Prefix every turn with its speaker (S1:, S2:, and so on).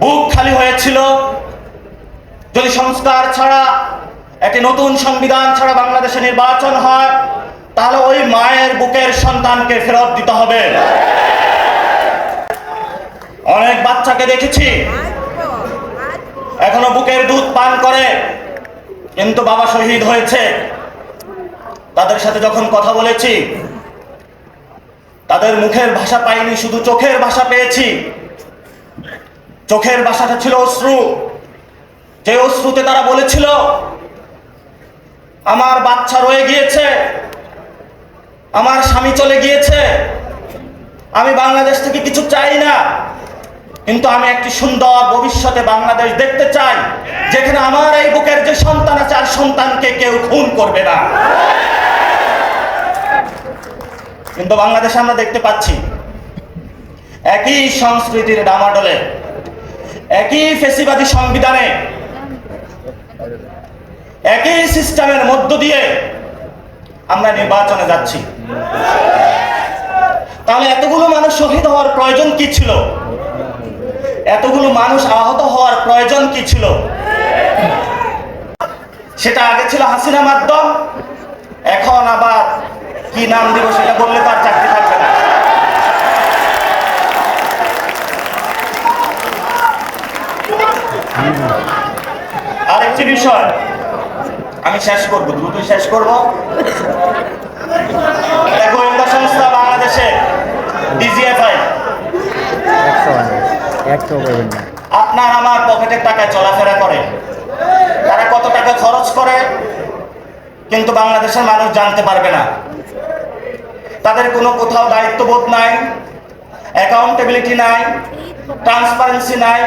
S1: বুক খালি হয়েছিল। যদি সংস্কার ছাড়া একটি নতুন সংবিধান ছাড়া বাংলাদেশে নির্বাচন হয়, তাহলে ওই মায়ের বুকের সন্তানকে ফেরত দিতে হবে। অনেক বাচ্চাকে দেখেছি, এখনও বুকের দুধ পান করে, কিন্তু বাবা শহীদ হয়েছে। তাদের সাথে যখন কথা বলেছি, তাদের মুখের ভাষা পাইনি, শুধু চোখের ভাষা পেয়েছি। চোখের ভাষাটা ছিল অশ্রু। যে অশ্রুতে তারা বলেছিল, আমার বাচ্চা রয়ে গিয়েছে, আমার স্বামী চলে গিয়েছে, আমি বাংলাদেশ থেকে কিছু চাই না, কিন্তু আমি একটি সুন্দর ভবিষ্যতে বাংলাদেশ দেখতে চাই, যেখানে আমার এই বুকের যে সন্তান আছে, আর সন্তানকে কেউ খুন করবে না। কিন্তু বাংলাদেশে আমরা দেখতে পাচ্ছি, একই সংস্কৃতির ডামাডোলে একই ফেসিবাদী সংবিধানে, একই সিস্টেমের মধ্য দিয়ে আমরা নির্বাচনে যাচ্ছি। তাহলে এতগুলো মানুষ শহীদ হওয়ার প্রয়োজন কি ছিল? এতগুলো মানুষ আহত হওয়ার প্রয়োজন কি ছিল? সেটা আগে ছিল হাসিনা মাধ্যম, এখন আবার কি নাম দিব সেটা বললে তার চাকরি থাকবে বিষয়। আমি শেষ করব দ্রুত শেষ করব। একটা গোয়েন্দা সংস্থা বাংলাদেশে ডিজিএফআই আপনার আমার পকেটের টাকায় চলাফেরা করে। তারা কত টাকা খরচ করে কিন্তু বাংলাদেশের মানুষ জানতে পারবে না। তাদের কোনো কোথাও দায়িত্ববোধ নাই অ্যাকাউন্টেবিলিটি নাই ট্রান্সপারেন্সি নাই।